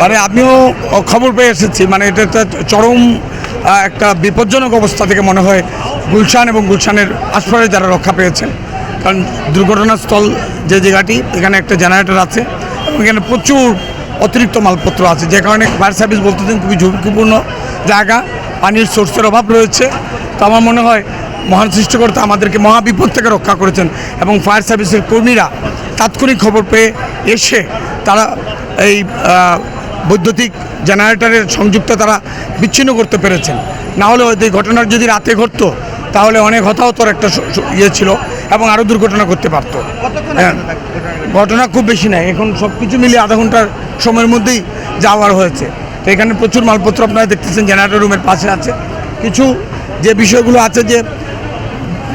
মানে আমিও খবর পেয়ে এসেছি মানে এটা চরম একটা বিপজ্জনক অবস্থা থেকে মনে হয় গুলশান এবং গুলশানের আশপাশে যারা রক্ষা পেয়েছেন। কারণ দুর্ঘটনাস্থল যে জায়গাটি, এখানে একটা জেনারেটর আছে এবং এখানে প্রচুর অতিরিক্ত মালপত্র আছে, যে কারণে ফায়ার সার্ভিস বলতেছেন খুবই ঝুঁকিপূর্ণ জায়গা, পানির সোর্সের অভাব রয়েছে। তো আমার মনে হয় মহান সৃষ্টিকর্তা আমাদেরকে মহাবিপদ থেকে রক্ষা করেছেন এবং ফায়ার সার্ভিসের কর্মীরা তাৎক্ষণিক খবর পেয়ে এসে তারা এই বৈদ্যুতিক জেনারেটরের সংযুক্ত তারা বিচ্ছিন্ন করতে পেরেছেন। না হলে এই ঘটনার যদি রাতে ঘটতো তাহলে অনেক হতাহতর একটা ইয়ে ছিল এবং আরও দুর্ঘটনা করতে পারতো। হ্যাঁ ঘটনা খুব বেশি নাই। এখন সব কিছু মিলিয়ে আধা ঘণ্টার সময়ের মধ্যেই যাওয়ার হয়েছে। তো এখানে প্রচুর মালপত্র আপনারা দেখতেছেন জেনারেটর রুমের পাশে আছে। কিছু যে বিষয়গুলো আছে যে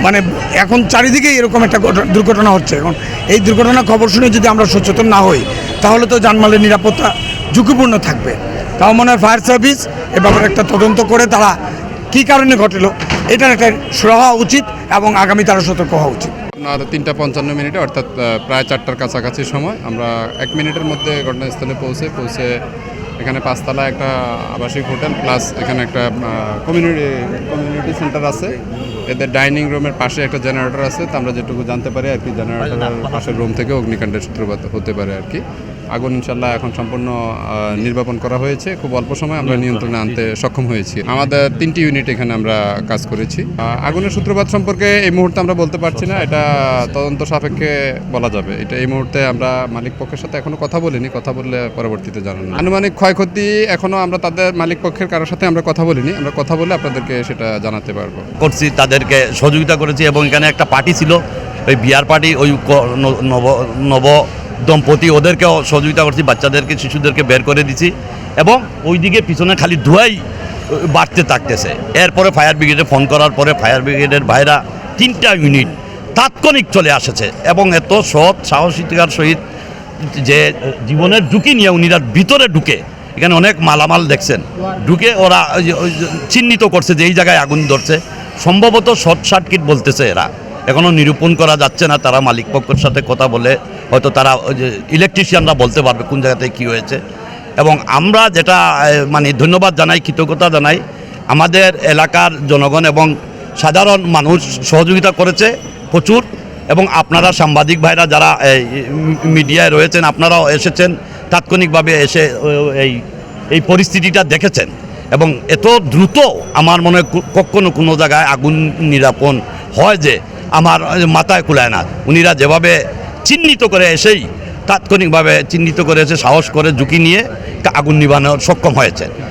মানে এখন চারিদিকেই এরকম একটা দুর্ঘটনা হচ্ছে। এখন এই দুর্ঘটনার খবর শুনে যদি আমরা সচেতন না হই তাহলে তো জানমালের নিরাপত্তা ঝুঁকিপূর্ণ থাকবে। তাও মনে হয় ফায়ার সার্ভিস এ ব্যাপারে একটা তদন্ত করে তারা কী কারণে ঘটেলো, এটার একটা সুরা হওয়া উচিত এবং আগামী তারা সতর্ক হওয়া উচিত। আপনার তিনটা পঞ্চান্ন মিনিটে, অর্থাৎ প্রায় চারটার কাছাকাছি সময়, আমরা এক মিনিটের মধ্যে ঘটনাস্থলে পৌঁছে পৌঁছে এখানে পাঁচতলা একটা আবাসিক হোটেল, প্লাস এখানে একটা কমিউনিটি কমিউনিটি সেন্টার আছে। এদের ডাইনিং রুমের পাশে একটা জেনারেটর আছে। তো আমরা যেটুকু জানতে পারি আর কি জেনারেটরের পাশের রুম থেকে অগ্নিকাণ্ডের সূত্রপাত হতে পারে আর কি। আগুন ইনশাল্লাহ এখন সম্পূর্ণ নির্বাপন করা হয়েছে। খুব অল্প সময় আমরা নিয়ন্ত্রণে আনতে সক্ষম হয়েছি। আমাদের তিনটি ইউনিট এখানে আমরা কাজ করেছি। আগুনের সূত্রপাত সম্পর্কে এই মুহূর্তে আমরা বলতে পারছি না। এটা তদন্ত সাপেক্ষে বলা যাবে। এটা এই মুহূর্তে আমরা মালিক পক্ষের সাথে এখনও কথা বলিনি। কথা বললে পরবর্তীতে জানানো আনুমানিক ক্ষয়ক্ষতি এখনও আমরা তাদের মালিক পক্ষের কারোর সাথে আমরা কথা বলিনি। আমরা কথা বলে আপনাদেরকে সেটা জানাতে পারব। করছি তাদেরকে সহযোগিতা করেছি এবং এখানে একটা পার্টি ছিল। ওই বিয়ার পার্টি ওই নব নব দম্পতি ওদেরকেও সহযোগিতা করছি, বাচ্চাদেরকে, শিশুদেরকে বের করে দিছি এবং ওইদিকে পিছনে খালি ধোয়াই বাড়তে থাকতেছে। এরপরে ফায়ার ব্রিগেডে ফোন করার পরে ফায়ার ব্রিগেডের ভাইরা তিনটা ইউনিট তাৎক্ষণিক চলে আসেছে এবং এত সৎ সাহসিকার সহিত যে জীবনের ঝুঁকি নিয়ে উনিরা ভিতরে ঢুকে, এখানে অনেক মালামাল দেখছেন, ঢুকে ওরা চিহ্নিত করছে যে এই জায়গায় আগুন ধরছে। সম্ভবত শর্ট সার্কিট বলতেছে এরা। এখনও নিরূপণ করা যাচ্ছে না, তারা মালিক পক্ষের সাথে কথা বলে হয়তো তারা ইলেকট্রিশিয়ানরা বলতে পারবে কোন জায়গাতে কী হয়েছে। এবং আমরা যেটা মানে ধন্যবাদ জানাই, কৃতজ্ঞতা জানাই, আমাদের এলাকার জনগণ এবং সাধারণ মানুষ সহযোগিতা করেছে প্রচুর এবং আপনারা সাংবাদিক ভাইরা যারা মিডিয়ায় রয়েছেন, আপনারাও এসেছেন, তাৎক্ষণিকভাবে এসে এই এই পরিস্থিতিটা দেখেছেন। এবং এত দ্রুত আমার মনে হয় কখনো কোনো জায়গায় আগুন নিরাপন হয় যে আমার মাথায় কুলায় না। উনিরা যেভাবে চিহ্নিত করে এসেই, তাৎক্ষণিকভাবে চিহ্নিত করে এসে সাহস করে ঝুঁকি নিয়ে আগুন নিবানোর সক্ষম হয়েছে।